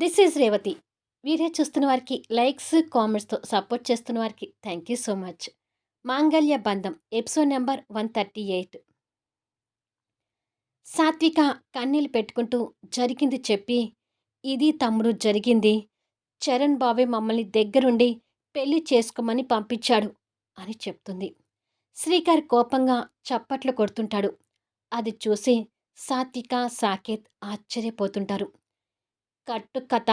This is Revathi video చూస్తున్న వారికి likes కామెంట్స్తో support చేస్తున్న వారికి thank you so much Mangalya Bandham episode number one thirty eight Satvika కన్నీళ్ళు పెట్టుకుంటూ జరిగింది చెప్పి ఇది తమ్ముడు జరిగింది. చరణ్ బాబే మమ్మల్ని దగ్గరుండి పెళ్ళి చేసుకోమని పంపించాడు అని చెప్తుంది. శ్రీకర్ కోపంగా చప్పట్లు కొడుతుంటాడు. అది చూసి సాత్విక సాకేత్ ఆశ్చర్యపోతుంటారు. కట్టు కథ.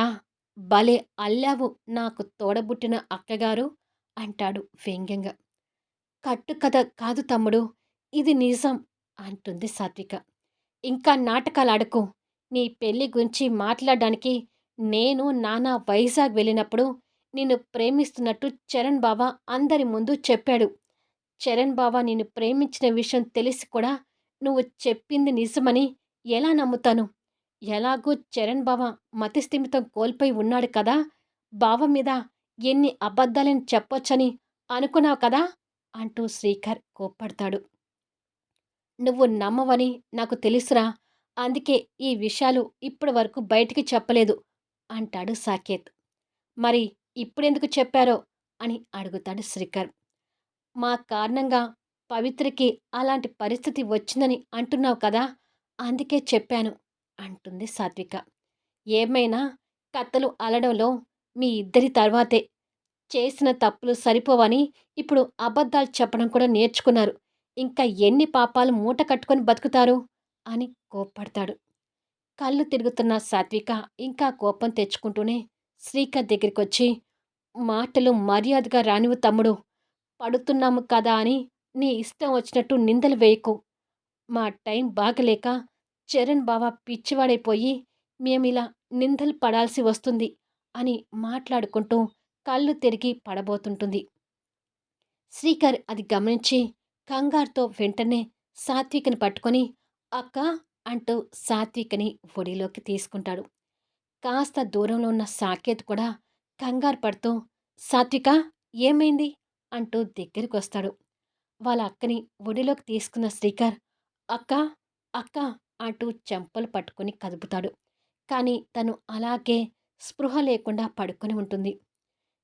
భలే అల్లావు నాకు తోడబుట్టిన అక్కగారు అంటాడు వ్యంగ్యంగా. కట్టు కథ కాదు తమ్ముడు ఇది నిజం అంటుంది సాత్విక. ఇంకా నాటకాలు ఆడకు నీ పెళ్ళి గురించి మాట్లాడడానికి నేను నానా వైజాగ్ వెళ్ళినప్పుడు నిన్ను ప్రేమిస్తున్నట్టు చరణ్ బాబా అందరి ముందు చెప్పాడు. చరణ్ బాబా నిన్ను ప్రేమించిన విషయం తెలిసి కూడా నువ్వు చెప్పింది నిజమని ఎలా నమ్ముతాను? ఎలాగూ చరణ్ బావ మతిస్థిమితం కోల్పోయి ఉన్నాడు కదా? బావ మీద ఎన్ని అబద్ధాలని చెప్పొచ్చని అనుకున్నావు కదా? అంటూ శ్రీకర్ కోప్పడతాడు. నువ్వు నమ్మవని నాకు తెలుసురా అందుకే ఈ విషయాలు ఇప్పటి వరకు బయటికి చెప్పలేదు అంటాడు సాకేత్. మరి ఇప్పుడెందుకు చెప్పారో అని అడుగుతాడు శ్రీకర్. మా కారణంగా పవిత్రకి అలాంటి పరిస్థితి వచ్చిందని అంటున్నావు కదా అందుకే చెప్పాను. అంటుంది సాత్విక. ఏమైనా కథలు అలడంలో మీ ఇద్దరి తర్వాతే. చేసిన తప్పులు సరిపోవని ఇప్పుడు అబద్ధాలు చెప్పడం కూడా నేర్చుకున్నారు. ఇంకా ఎన్ని పాపాలు మూట కట్టుకొని బతుకుతారు? అని కోప్పడతాడు. కళ్ళు తిరుగుతున్న సాత్విక ఇంకా కోపం తెచ్చుకుంటూనే శ్రీకర్ దగ్గరికి వచ్చి మాటలు మర్యాదగా రానివు తమ్ముడు. పడుతున్నాము కదా అని నీ ఇష్టం వచ్చినట్టు నిందలు వేయకు. మా టైం బాగలేక చరణ్ బావ పిచ్చివాడైపోయి మేమిలా నిందలు పడాల్సి వస్తుంది అని మాట్లాడుకుంటూ కళ్ళు తిరిగి పడబోతుంటుంది. శ్రీకర్ అది గమనించి కంగారుతో వెంటనే సాత్వికని పట్టుకొని అక్క అంటూ సాత్వికని ఒడిలోకి తీసుకుంటాడు. కాస్త దూరంలో ఉన్న సాకేత్ కూడా కంగారు పడుతూ సాత్విక ఏమైంది? అంటూ దగ్గరికి వస్తాడు. వాళ్ళ అక్కని ఒడిలోకి తీసుకున్న శ్రీకర్ అక్క అక్క అటు చెంపలు పట్టుకుని కదుపుతాడు. కానీ తను అలాగే స్పృహ లేకుండా పడుకొని ఉంటుంది.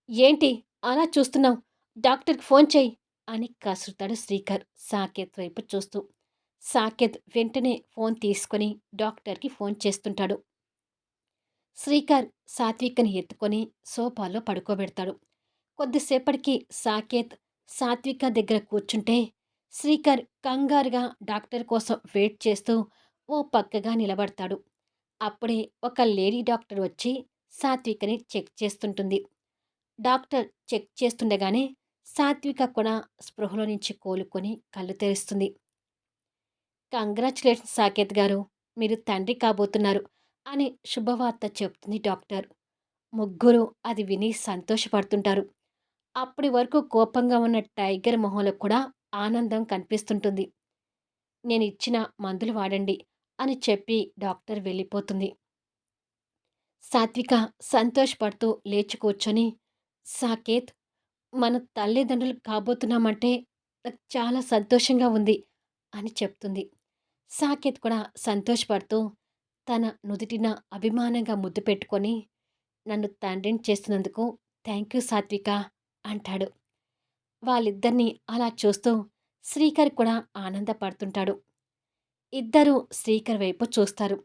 ఏంటి? అలా చూస్తున్నావు? డాక్టర్కి ఫోన్ చేయి! అని కసురుతాడు శ్రీకర్ సాకేత్ వైపు చూస్తూ. సాకేత్ వెంటనే ఫోన్ తీసుకొని డాక్టర్కి ఫోన్ చేస్తుంటాడు. శ్రీకర్ సాత్వికని ఎత్తుకొని సోఫాలో పడుకోబెడతాడు. కొద్దిసేపటికి సాకేత్ సాత్విక దగ్గర కూర్చుంటే శ్రీకర్ కంగారుగా డాక్టర్ కోసం వెయిట్ చేస్తూ ఓ పక్కగా నిలబడతాడు. అప్పుడే ఒక లేడీ డాక్టర్ వచ్చి సాత్వికని చెక్ చేస్తుంటుంది. డాక్టర్ చెక్ చేస్తుండగానే సాత్విక కూడా స్పృహలో నుంచి కోలుకొని కళ్ళు తెరుస్తుంది. కంగ్రాచులేషన్స్ సాకేత్ గారు. మీరు తండ్రి కాబోతున్నారు అని శుభవార్త చెప్తుంది డాక్టర్. ముగ్గురు అది విని సంతోషపడుతుంటారు. అప్పటి వరకు కోపంగా ఉన్న టైగర్ మొహంలో కూడా ఆనందం కనిపిస్తుంటుంది. నేను ఇచ్చిన మందులు వాడండి. అని చెప్పి డాక్టర్ వెళ్ళిపోతుంది. సాత్విక సంతోషపడుతూ లేచి కూర్చొని సాకేత్ మన తల్లిదండ్రులు కాబోతున్నామంటే నాకు చాలా సంతోషంగా ఉంది అని చెప్తుంది. సాకేత్ కూడా సంతోషపడుతూ తన నుదుటిన అభిమానంగా ముద్దు పెట్టుకొని నన్ను తండ్రిని చేస్తున్నందుకు థ్యాంక్ యూ సాత్విక అంటాడు. వాళ్ళిద్దరినీ అలా చూస్తూ శ్రీకర్ కూడా ఆనందపడుతుంటాడు. ఇద్దరూ శ్రీకర్ వైపు చూస్తారు.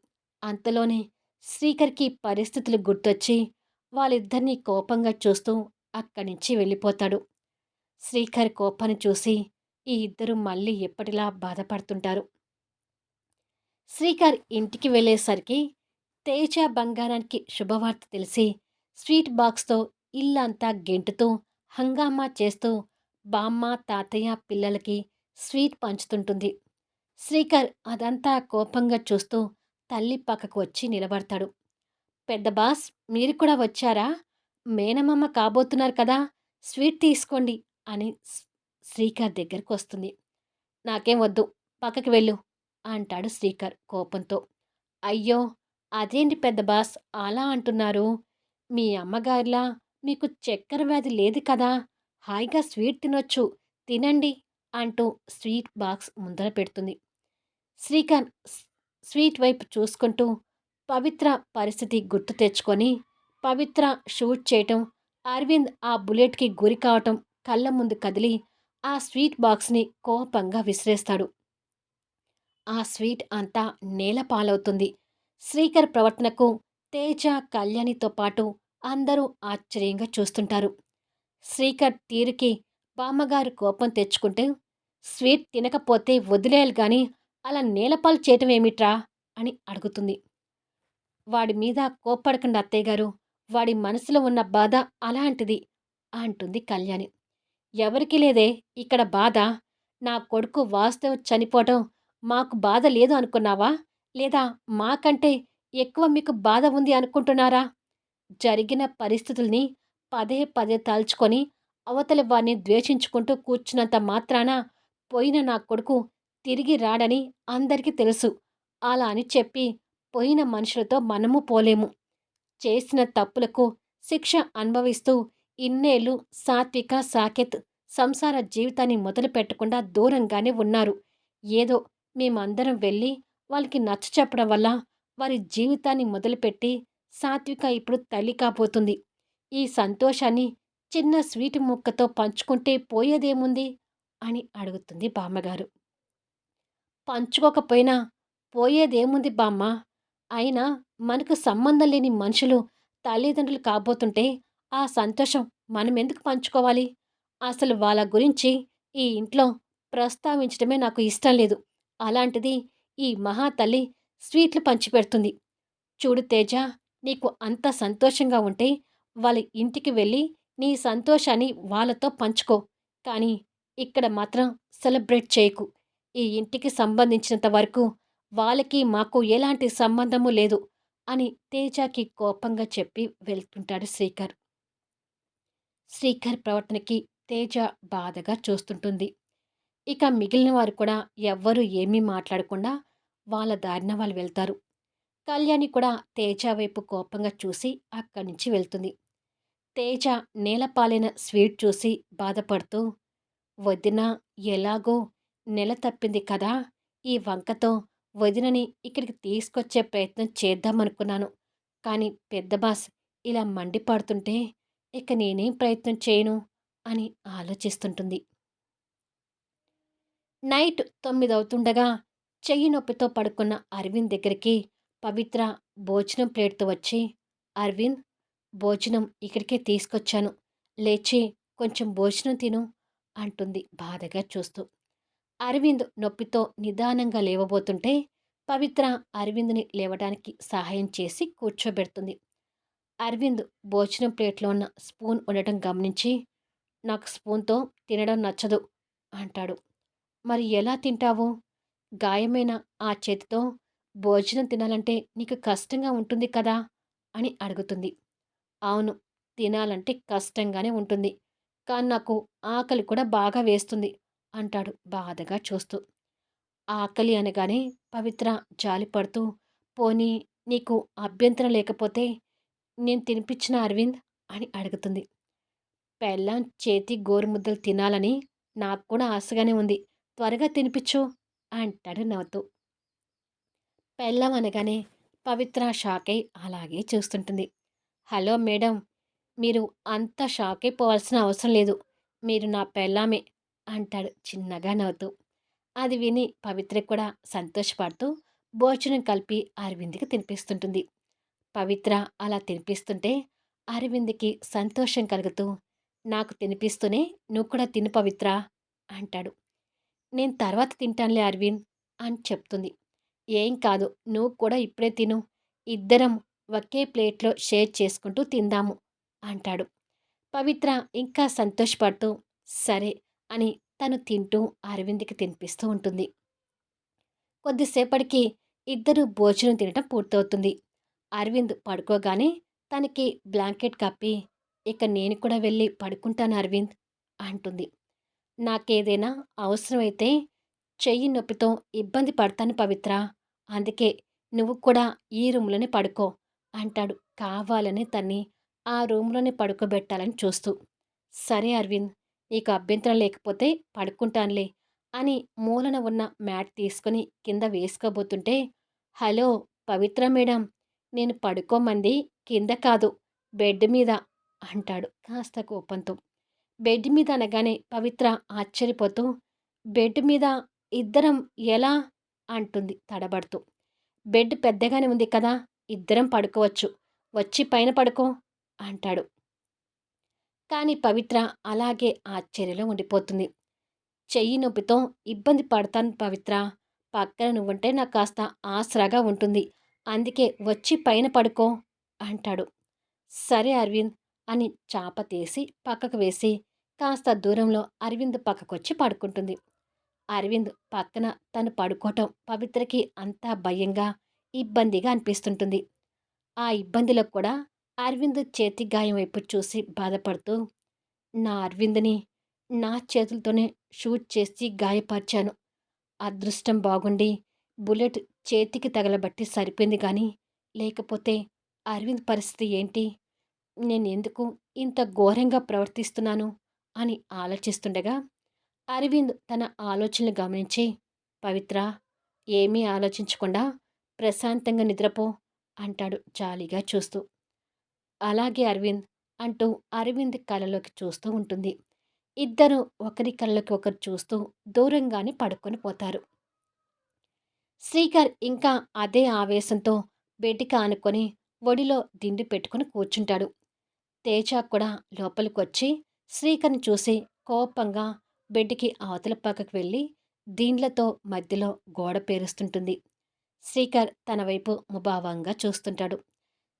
అంతలోనే శ్రీకర్కి పరిస్థితులు గుర్తొచ్చి వాళ్ళిద్దరినీ కోపంగా చూస్తూ అక్కడి నుంచి వెళ్ళిపోతాడు. శ్రీకర్ కోపాన్ని చూసి ఈ ఇద్దరు మళ్ళీ ఎప్పటిలా బాధపడుతుంటారు. శ్రీకర్ ఇంటికి వెళ్ళేసరికి తేజ బంగారానికి శుభవార్త తెలిసి స్వీట్ బాక్స్తో ఇల్లంతా గెంటుతూ హంగామా చేస్తూ బామ్మ తాతయ్య పిల్లలకి స్వీట్ పంచుతుంటుంది. శ్రీకర్ అదంతా కోపంగా చూస్తూ తల్లి పక్కకు వచ్చి నిలబడతాడు. పెద్ద బాస్ మీరు కూడా వచ్చారా? మేనమామ కాబోతున్నారు కదా స్వీట్ తీసుకోండి అని శ్రీకర్ దగ్గరకు వస్తుంది. నాకేం వద్దు పక్కకి వెళ్ళు అంటాడు శ్రీకర్ కోపంతో. అయ్యో అదేంటి పెద్ద బాస్ అలా అంటున్నారు? మీ అమ్మగారిలా మీకు చక్కెర వ్యాధి లేదు కదా హాయిగా స్వీట్ తినొచ్చు తినండి అంటూ స్వీట్ బాక్స్ ముందర పెడుతుంది. శ్రీకాంత్ స్వీట్ వైపు చూసుకుంటూ పవిత్ర పరిస్థితి గుర్తు తెచ్చుకొని పవిత్ర షూట్ చేయటం అరవింద్ ఆ బుల్లెట్కి గురి కావటం కళ్ళ ముందు కదిలి ఆ స్వీట్ బాక్స్ని కోపంగా విసిరేస్తాడు. ఆ స్వీట్ అంతా నేల పాలవుతుంది. శ్రీకర్ ప్రవర్తనకు తేజ కళ్యాణితో పాటు అందరూ ఆశ్చర్యంగా చూస్తుంటారు. శ్రీకర్ తీరుకి బామ్మగారు కోపం తెచ్చుకుంటే స్వీట్ తినకపోతే వదిలేయాలి కానీ అలా నేలపాలు చేయటం ఏమిట్రా? అని అడుగుతుంది. వాడి మీద కోప్పడకండి అత్తయ్య గారు. వాడి మనసులో ఉన్న బాధ అలాంటిది అంటుంది కళ్యాణి. ఎవరికి లేదే ఇక్కడ బాధ. నా కొడుకు వాస్తవ చనిపోవటం మాకు బాధ లేదు అనుకున్నావా? లేదా మాకంటే ఎక్కువ మీకు బాధ ఉంది అనుకుంటున్నారా? జరిగిన పరిస్థితుల్ని పదే పదే తలుచుకొని అవతలి వారిని ద్వేషించుకుంటూ కూర్చున్నంత మాత్రాన పోయిన నా కొడుకు తిరిగి రాడని అందరికీ తెలుసు. అలా అని చెప్పి పోయిన మనుషులతో మనము పోలేము. చేసిన తప్పులకు శిక్ష అనుభవిస్తూ ఇన్నేళ్ళు సాత్విక సాకేత్ సంసార జీవితాన్ని మొదలు పెట్టకుండా దూరంగానే ఉన్నారు. ఏదో మేమందరం వెళ్ళి వాళ్ళకి నచ్చ చెప్పడం వల్ల వారి జీవితాన్ని మొదలుపెట్టి సాత్విక ఇప్పుడు తల్లి కాబోతుంది. ఈ సంతోషాన్ని చిన్న స్వీట్ ముక్కతో పంచుకుంటే పోయేదేముంది? అని అడుగుతుంది బామ్మగారు. పంచుకోకపోయినా పోయేదేముంది బామ్మ? అయినా మనకు సంబంధం లేని మనుషులు తల్లిదండ్రులు కాబోతుంటే ఆ సంతోషం మనం ఎందుకు పంచుకోవాలి? అసలు వాళ్ళ గురించి ఈ ఇంట్లో ప్రస్తావించడమే నాకు ఇష్టం లేదు. అలాంటిది ఈ మహాతల్లి స్వీట్లు పంచిపెడుతుంది. చూడు తేజ నీకు అంత సంతోషంగా ఉంటే వాళ్ళ ఇంటికి వెళ్ళి నీ సంతోషాన్ని వాళ్ళతో పంచుకో. కానీ ఇక్కడ మాత్రం సెలబ్రేట్ చేయకు. ఈ ఇంటికి సంబంధించినంత వరకు వాళ్ళకి మాకు ఎలాంటి సంబంధము లేదు అని తేజకి కోపంగా చెప్పి వెళ్తుంటాడు శ్రీకర్. శ్రీకర్ ప్రవర్తనకి తేజ బాధగా చూస్తుంటుంది. ఇక మిగిలిన వారు కూడా ఎవ్వరూ ఏమీ మాట్లాడకుండా వాళ్ళ దారిన వాళ్ళు వెళ్తారు. కళ్యాణి కూడా తేజ వైపు కోపంగా చూసి అక్కడి నుంచి వెళ్తుంది. తేజ నేలపాలైన స్వీట్ చూసి బాధపడుతూ వదిన ఎలాగో నెల తప్పింది కదా! ఈ వంకతో వదినని ఇక్కడికి తీసుకొచ్చే ప్రయత్నం చేద్దామనుకున్నాను. కానీ పెద్ద బాస్ ఇలా మండిపడుతుంటే ఇక నేనేం ప్రయత్నం చేయను? అని ఆలోచిస్తుంటుంది. నైట్ తొమ్మిదవుతుండగా చెయ్యి నొప్పితో పడుకున్న అరవింద్ దగ్గరికి పవిత్ర భోజనం ప్లేట్తో వచ్చి అరవింద్ భోజనం ఇక్కడికే తీసుకొచ్చాను. లేచి కొంచెం భోజనం తిను అంటుంది బాధగా చూస్తూ. అరవింద్ నొప్పితో నిదానంగా లేవబోతుంటే పవిత్ర అరవింద్ని లేవడానికి సహాయం చేసి కూర్చోబెడుతుంది. అరవింద్ భోజనం ప్లేట్లో ఉన్న స్పూన్ ఉండటం గమనించి నాకు స్పూన్తో తినడం నచ్చదు అంటాడు. మరి ఎలా తింటావు? గాయమైన ఆ చేతితో భోజనం తినాలంటే నీకు కష్టంగా ఉంటుంది కదా అని అడుగుతుంది. అవును తినాలంటే కష్టంగానే ఉంటుంది కానీ నాకు ఆకలి కూడా బాగా వేస్తుంది అంటాడు బాధగా చూస్తూ. ఆకలి అనగానే పవిత్ర జాలిపడుతూ పోనీ నీకు అభ్యంతరం లేకపోతే నేను తినిపించిన అరవింద్? అని అడుగుతుంది. పెళ్ళం చేతి గోరుముద్దలు తినాలని నాకు కూడా ఆశగానే ఉంది. త్వరగా తినిపించు అంటాడు నవ్వుతూ. పెళ్ళం అనగానే పవిత్ర షాక్ అయి అలాగే చూస్తుంటుంది. హలో మేడం మీరు అంత షాక్ అయిపోవాల్సిన అవసరం లేదు. మీరు నా పెళ్ళామే. అంటాడు చిన్నగా నవ్వుతూ. అది విని పవిత్ర కూడా సంతోషపడుతూ భోజనం కలిపి అరవింద్కి తినిపిస్తుంటుంది. పవిత్ర అలా తినిపిస్తుంటే అరవింద్కి సంతోషం కలుగుతూ నాకు తినిపిస్తూనే నువ్వు కూడా తిను పవిత్ర అంటాడు. నేను తర్వాత తింటానులే అరవింద్ అని చెప్తుంది. ఏం కాదు నువ్వు కూడా ఇప్పుడే తిను. ఇద్దరం ఒకే ప్లేట్లో షేర్ చేసుకుంటూ తిందాము అంటాడు. పవిత్ర ఇంకా సంతోషపడుతూ సరే అని తను తింటూ అరవింద్కి తినిపిస్తూ ఉంటుంది. కొద్దిసేపటికి ఇద్దరు భోజనం తినటం పూర్తవుతుంది. అరవింద్ పడుకోగానే తనకి బ్లాంకెట్ కప్పి ఇక నేను కూడా వెళ్ళి పడుకుంటాను అరవింద్ అంటుంది. నాకేదైనా అవసరమైతే చెయ్యి నొప్పితో ఇబ్బంది పడతాను పవిత్ర అందుకే నువ్వు కూడా ఈ రూమ్లోనే పడుకో అంటాడు. కావాలని తన్ని ఆ రూమ్లోనే పడుకోబెట్టాలని చూస్తూ. సరే అరవింద్ నీకు అభ్యంతరం లేకపోతే పడుకుంటానులే అని మూలన ఉన్న మ్యాట్ తీసుకుని కింద వేసుకోబోతుంటే హలో పవిత్ర మేడం నేను పడుకోమంది కింద కాదు బెడ్ మీద అంటాడు కాస్త కోపంతో. బెడ్ మీద అనగానే పవిత్ర ఆశ్చర్యపోతూ బెడ్ మీద ఇద్దరం ఎలా? అంటుంది తడబడుతూ. బెడ్ పెద్దగానే ఉంది కదా ఇద్దరం పడుకోవచ్చు వచ్చి పైన పడుకో అంటాడు. కానీ పవిత్ర అలాగే ఆశ్చర్యలో ఉండిపోతుంది. చెయ్యి నొప్పితో ఇబ్బంది పడతాను పవిత్ర. పక్కన నువ్వంటే నాకు కాస్త ఆసరాగా ఉంటుంది. అందుకే వచ్చి పైన పడుకో అంటాడు. సరే అరవింద్ అని చాప తీసి పక్కకు వేసి కాస్త దూరంలో అరవింద్ పక్కకొచ్చి పడుకుంటుంది. అరవింద్ పక్కన తను పడుకోవటం పవిత్రకి అంతా భయంగా ఇబ్బందిగా అనిపిస్తుంటుంది. ఆ ఇబ్బందిలో కూడా అరవింద్ చేతి గాయం వైపు చూసి బాధపడుతూ నా అరవింద్ని నా చేతులతోనే షూట్ చేసి గాయపరిచాను. అదృష్టం బాగుండి బుల్లెట్ చేతికి తగలబట్టి సరిపోయింది కానీ లేకపోతే అరవింద్ పరిస్థితి ఏంటి? నేను ఎందుకు ఇంత ఘోరంగా ప్రవర్తిస్తున్నాను? అని ఆలోచిస్తుండగా అరవింద్ తన ఆలోచనలు గమనించి పవిత్ర ఏమీ ఆలోచించకుండా ప్రశాంతంగా నిద్రపో అంటాడు జాలీగా చూస్తూ. అలాగే అరవింద్ అంటూ అరవింద్ కళ్ళలోకి చూస్తూ ఉంటుంది. ఇద్దరు ఒకరి కళ్ళకి ఒకరు చూస్తూ దూరంగానే పడుకొని పోతారు. శ్రీకర్ ఇంకా అదే ఆవేశంతో బెడ్డిక ఆనుకొని ఒడిలో దిండు పెట్టుకుని కూర్చుంటాడు. తేజ కూడా లోపలికి వచ్చి శ్రీకర్ని చూసి కోపంగా బెడ్కి అవతల పక్కకు వెళ్ళి దీన్లతో మధ్యలో గోడ పేరుస్తుంటుంది. శ్రీకర్ తన వైపు ముభావంగా చూస్తుంటాడు.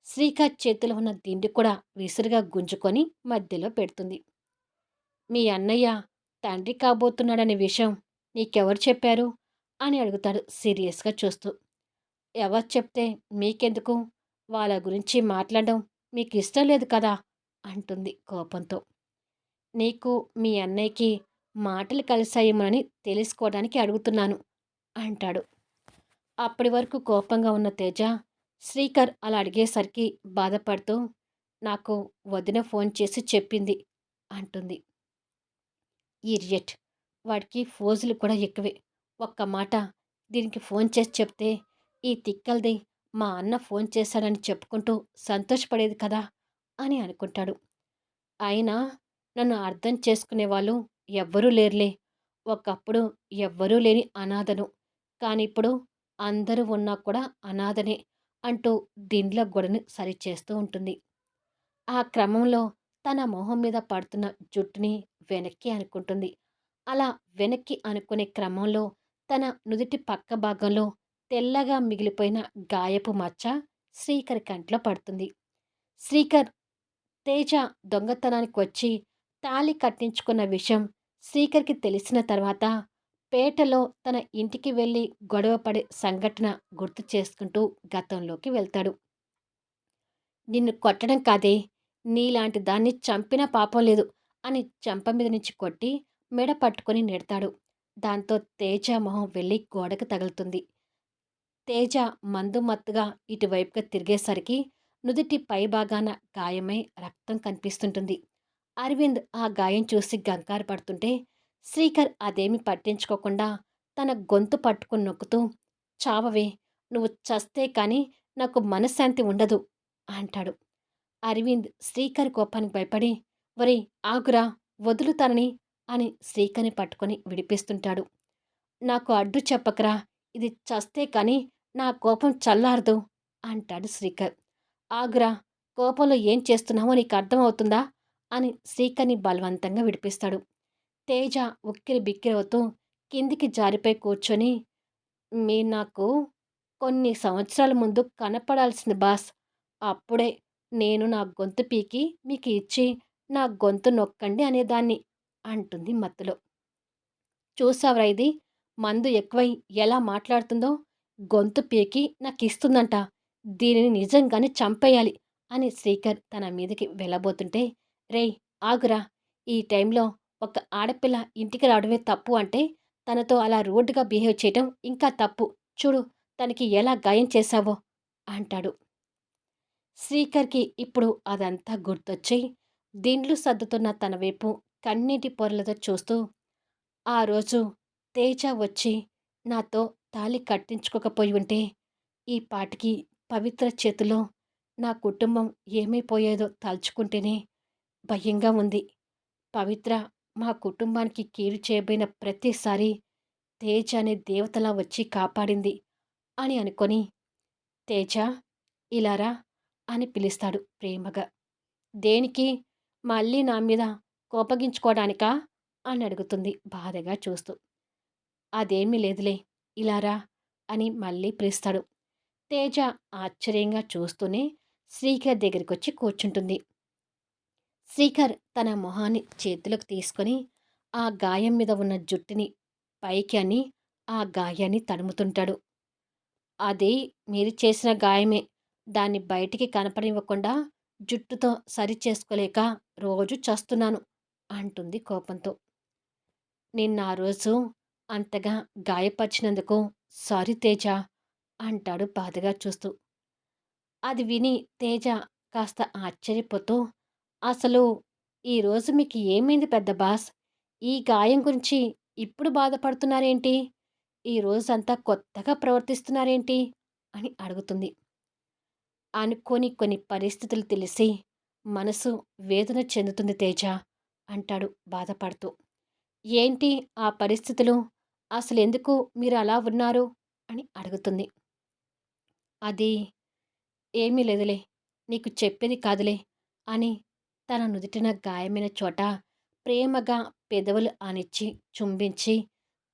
శ్రీకాత్ చేతిలో ఉన్న దిండి కూడా విసురుగా గుంజుకొని మధ్యలో పెడుతుంది. మీ అన్నయ్య తండ్రి కాబోతున్నాడనే విషయం నీకెవరు చెప్పారు? అని అడుగుతాడు సీరియస్గా చూస్తూ. ఎవరు చెప్తే మీకెందుకు? వాళ్ళ గురించి మాట్లాడడం మీకు ఇష్టం లేదు కదా? అంటుంది కోపంతో. నీకు మీ అన్నయ్యకి మాటలు కలిసాయేమోనని తెలుసుకోవడానికి అడుగుతున్నాను అంటాడు. అప్పటి వరకు కోపంగా ఉన్న తేజ శ్రీకర్ అలా అడిగేసరికి బాధపడుతూ నాకు వదిన ఫోన్ చేసి చెప్పింది అంటుంది. ఈరియట్ వాడికి ఫోజులు కూడా ఎక్కువే. ఒక్క మాట దీనికి ఫోన్ చేసి చెప్తే ఈ తిక్కల్ది మా అన్న ఫోన్ చేశాడని చెప్పుకుంటూ సంతోషపడేది కదా అని అనుకుంటాడు. అయినా నన్ను అర్థం చేసుకునే వాళ్ళు ఎవ్వరూ లేరులే. ఒకప్పుడు ఎవ్వరూ లేని అనాథను. కానీ ఇప్పుడు అందరూ ఉన్నా కూడా అనాథనే. అంటూ దిండ్ల గొడని సరిచేస్తూ ఉంటుంది. ఆ క్రమంలో తన మొహం మీద పడుతున్న జుట్టుని వెనక్కి అనుకుంటుంది. అలా వెనక్కి అనుకునే క్రమంలో తన నుదుటి పక్క భాగంలో తెల్లగా మిగిలిపోయిన గాయపు మచ్చ శ్రీకర్ కంట్లో పడుతుంది. శ్రీకర్ తేజ దొంగతనానికి వచ్చి తాళి కట్టించుకున్న విషయం శ్రీకర్కి తెలిసిన తర్వాత పేటలో తన ఇంటికి వెళ్ళి గొడవపడే సంఘటన గుర్తు చేసుకుంటూ గతంలోకి వెళ్తాడు. నిన్ను కొట్టడం కాదే నీలాంటి దాన్ని చంపిన పాపం లేదు అని చంప మీద నుంచి కొట్టి మెడ పట్టుకొని నెడతాడు. దాంతో తేజ మొహం వెళ్ళి గోడకు తగులుతుంది. తేజ మందు మత్తుగా ఇటువైపుగా తిరిగేసరికి నుదుటి పైభాగాన గాయమై రక్తం కనిపిస్తుంటుంది. అరవింద్ ఆ గాయం చూసి గంకారు పడుతుంటే శ్రీకర్ అదేమి పట్టించుకోకుండా తన గొంతు పట్టుకుని నొక్కుతూ చావవే నువ్వు చస్తే కానీ నాకు మనశ్శాంతి ఉండదు అంటాడు. అరవింద్ శ్రీకర్ కోపానికి భయపడి వరే ఆగురా వదులుతానని అని శ్రీకర్ని పట్టుకొని విడిపిస్తుంటాడు. నాకు అడ్డు చెప్పకరా ఇది చస్తే కానీ నా కోపం చల్లారదు అంటాడు శ్రీకర్. ఆగురా కోపంలో ఏం చేస్తున్నావో నీకు అర్థమవుతుందా అని శ్రీకర్ని బలవంతంగా విడిపిస్తాడు. తేజ ఉక్కిరి బిక్కిరవుతూ కిందికి జారిపోయి కూర్చొని మీ నాకు కొన్ని సంవత్సరాల ముందు కనపడాల్సింది బాస్. అప్పుడే నేను నా గొంతు పీకి మీకు ఇచ్చి నా గొంతు నొక్కండి అనేదాన్ని అంటుంది మత్తులో. చూసావరా ఇది? మందు ఎక్కువై ఎలా మాట్లాడుతుందో గొంతు పీకి నాకు ఇస్తుందంట దీనిని నిజంగానే చంపేయాలి అని శ్రీకర్ తన మీదకి వెళ్ళబోతుంటే రేయ్ ఆగురా. ఈ టైంలో ఒక ఆడపిల్ల ఇంటికి రావడమే తప్పు అంటే తనతో అలా రోడ్డుగా బిహేవ్ చేయటం ఇంకా తప్పు. చూడు తనకి ఎలా గాయం చేశావో అంటాడు. శ్రీకర్కి ఇప్పుడు అదంతా గుర్తొచ్చి దిండ్లు సర్దుతున్న తన వైపు కన్నీటి పొరలతో చూస్తూ ఆ రోజు తేజ వచ్చి నాతో తాళి కట్టించుకోకపోయి ఉంటే ఈ పాటికి పవిత్ర చేతిలో నా కుటుంబం ఏమైపోయేదో తలుచుకుంటేనే భయంగా ఉంది. పవిత్ర మా కుటుంబానికి కీడు చేయబోయిన ప్రతిసారి తేజ అనే దేవతలా వచ్చి కాపాడింది అని అనుకొని తేజ ఇలారా? అని పిలుస్తాడు ప్రేమగా. దేనికి? మళ్ళీ నా మీద కోపగించుకోవడానికా అని అడుగుతుంది బాధగా చూస్తూ. అదేమీ లేదులే ఇలారా? అని మళ్ళీ పిలుస్తాడు. తేజ ఆశ్చర్యంగా చూస్తూనే శ్రీకర్ దగ్గరికి వచ్చి కూర్చుంటుంది. శ్రీకర్ తన మొహాన్ని చేతులకు తీసుకొని ఆ గాయం మీద ఉన్న జుట్టుని పైకి అని ఆ గాయాన్ని తడుముతుంటాడు. అది మీరు చేసిన గాయమే. దాన్ని బయటికి కనపడివ్వకుండా జుట్టుతో సరి చేసుకోలేక రోజు చస్తున్నాను అంటుంది కోపంతో. నిన్న ఆ రోజు అంతగా గాయపరిచినందుకు సారీ తేజ అంటాడు బాధగా చూస్తూ. అది విని తేజ కాస్త ఆశ్చర్యపోతూ అసలు ఈరోజు మీకు ఏమైంది పెద్ద బాస్? ఈ గాయం గురించి ఇప్పుడు బాధపడుతున్నారేంటి? ఈ రోజంతా కొత్తగా ప్రవర్తిస్తున్నారేంటి? అని అడుగుతుంది. అనుకోని కొన్ని పరిస్థితులు తెలిసి మనసు వేదన చెందుతుంది తేజ అంటాడు బాధపడుతూ. ఏంటి ఆ పరిస్థితులు? అసలు ఎందుకు మీరు అలా ఉన్నారు? అని అడుగుతుంది. అది ఏమీ లేదులే నీకు చెప్పేది కాదులే అని తన నుదుటిన గాయమైన చోట ప్రేమగా పెదవులు ఆనిచ్చి చుంబించి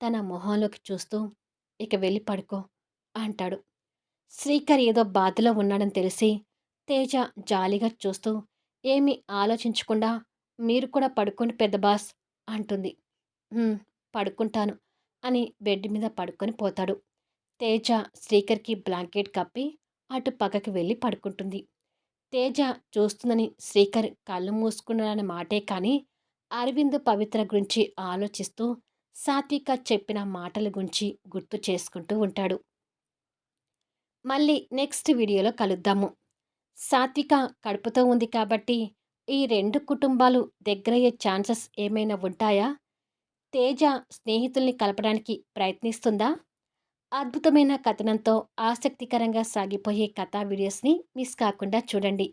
తన మొహంలోకి చూస్తూ ఇక వెళ్ళి పడుకో అంటాడు. శ్రీకర్ ఏదో బాధలో ఉన్నాడని తెలిసి తేజ జాలిగా చూస్తూ ఏమీ ఆలోచించకుండా మీరు కూడా పడుకోండి పెద్ద బాస్ అంటుంది. పడుకుంటాను అని బెడ్ మీద పడుకొని పోతాడు. తేజ శ్రీకర్కి బ్లాంకెట్ కప్పి అటు పక్కకి వెళ్ళి పడుకుంటుంది. తేజ చూస్తుందని శ్రీకర్ కళ్ళు మూసుకున్నాడన్న మాటే కానీ అరవింద్ పవిత్ర గురించి ఆలోచిస్తూ సాత్విక చెప్పిన మాటల గురించి గుర్తు చేసుకుంటూ ఉంటాడు. మళ్ళీ నెక్స్ట్ వీడియోలో కలుద్దాము. సాత్విక కడుపుతో ఉంది కాబట్టి ఈ రెండు కుటుంబాలు దగ్గరయ్యే ఛాన్సెస్ ఏమైనా ఉంటాయా? తేజ స్నేహితుల్ని కలపడానికి ప్రయత్నిస్తుందా? అద్భుతమైన కథనంతో ఆసక్తికరంగా సాగిపోయే కథా వీడియోస్ని మిస్ కాకుండా చూడండి.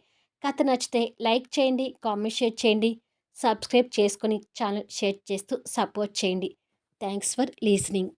కథ నచ్చితే లైక్ చేయండి కామెంట్ షేర్ చేయండి సబ్స్క్రైబ్ చేసుకొని ఛానల్ షేర్ చేస్తూ సపోర్ట్ చేయండి. Thanks for listening.